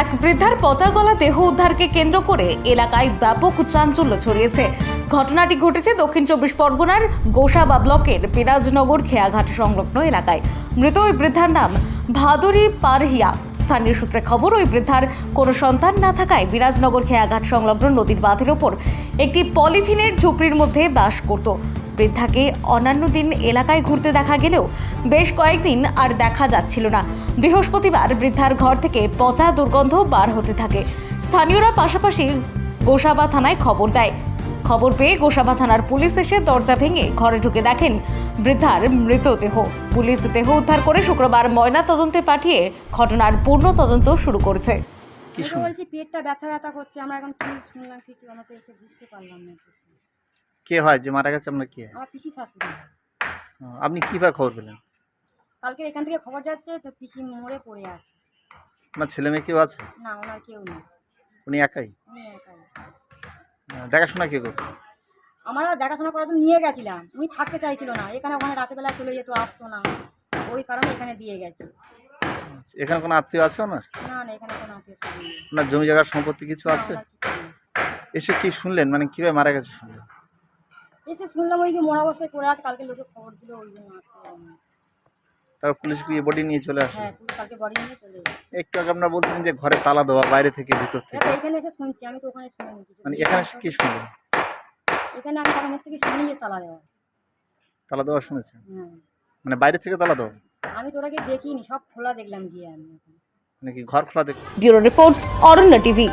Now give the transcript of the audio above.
এক বৃদ্ধার পচা গলা দেহ উদ্ধারকে কেন্দ্র করে এলাকায় ব্যাপক চাঞ্চল্য ছড়িয়েছে। ঘটনাটি ঘটেছে দক্ষিণ চব্বিশ পরগনার গোসাবা ব্লকের বিরাজনগর খেয়াঘাট সংলগ্ন এলাকায়। মৃত ওই বৃদ্ধার নাম ভাদুরী পারহিয়া। স্থানীয় সূত্রে খবর, ওই বৃদ্ধার কোনো সন্তান না থাকায় বিরাজনগর খেয়াঘাট সংলগ্ন নদীর বাঁধের ওপর একটি পলিথিনের ঝুপড়ির মধ্যে বাস করত। বৃদ্ধাকে অন্যান্য দিন এলাকায় ঘুরতে দেখা গেলেও বেশ কয়েকদিন আর দেখা যাচ্ছিল না। বৃহস্পতিবার বৃদ্ধার ঘর থেকে পচা দুর্গন্ধ বার হতে থাকে। স্থানীয়রা পাশাপাশি গোসাবা থানায় খবর দেয়। খবর পেয়ে গোসাবা থানার পুলিশ এসে দরজা ভেঙে ঘরে ঢুকে দেখেন বৃদ্ধার মৃতদেহ। পুলিশ দেহ উদ্ধার করে শুক্রবার ময়না তদন্তে পাঠিয়ে ঘটনার পূর্ণ তদন্ত শুরু করেছে। কি আমি বলছি পেটটা ব্যথা ব্যথা করছে আমরা এখন কি শুনলাম কিছু আমরা তো এসে বুঝতে পারলাম না কিছু। কে হয় যে মারা গেছে আপনার কে? আমার পিসি শাশুড়ি। ও, আপনি কীভাবে খবর পেলেন? কালকে এখান থেকে খবর যাচ্ছে তো পিসি মরে পড়ে আছে। আপনার ছেলে মেয়ে কেউ আছে? না ওনার কেউ নেই। উনি একাই? দেখাশোনা কে করতো? আমরা দেখাশোনা করার জন্য নিয়ে গেছিলাম। উনি থাকতে চাইছিল না। এখানে ওখানে রাতেবেলা চলে যেত আসতো না। ওই কারণে এখানে দিয়ে গেছে। এখানে কোনো আত্মীয় আছে ওনার? না না এখানে কোনো আত্মীয় স্বজন নেই। ওনার জমি জায়গার সম্পত্তি কিছু আছে? ওনার কিছু নেই। এসে কি শুনলেন? মানে কীভাবে মারা গেছে শুনলেন? এসে শুনলাম ওই যে মরা বসায় পড়ে আছে কালকে লোকে খবর দিল ওই জন্য। তারপর পুলিশ গিয়ে বডি নিয়ে চলে আসে। হ্যাঁ পুলিশ কালকে বাড়ি নিয়ে চলে গেছে একটু আগে আপনারা বলছিলেন যে ঘরে তালা দেওয়া বাইরে থেকে ভিতর থেকে। এখানে এসে শুনছি আমি তো ওখানে শুনিনি কিছু মানে এখানে কি শুনলেন? এখানে আমি তার মুখ থেকে শুনি যে তালা দেওয়া। তালা দেওয়া শুনেছেন? হ্যাঁ। মানে বাইরে থেকে তালা দেওয়া? আমি তো দেখিনি সব খোলা দেখলাম গিয়ে আমি। মানে কি ঘর খোলা দেখ ব্যুরো রিপোর্ট অরণ্য টিভি।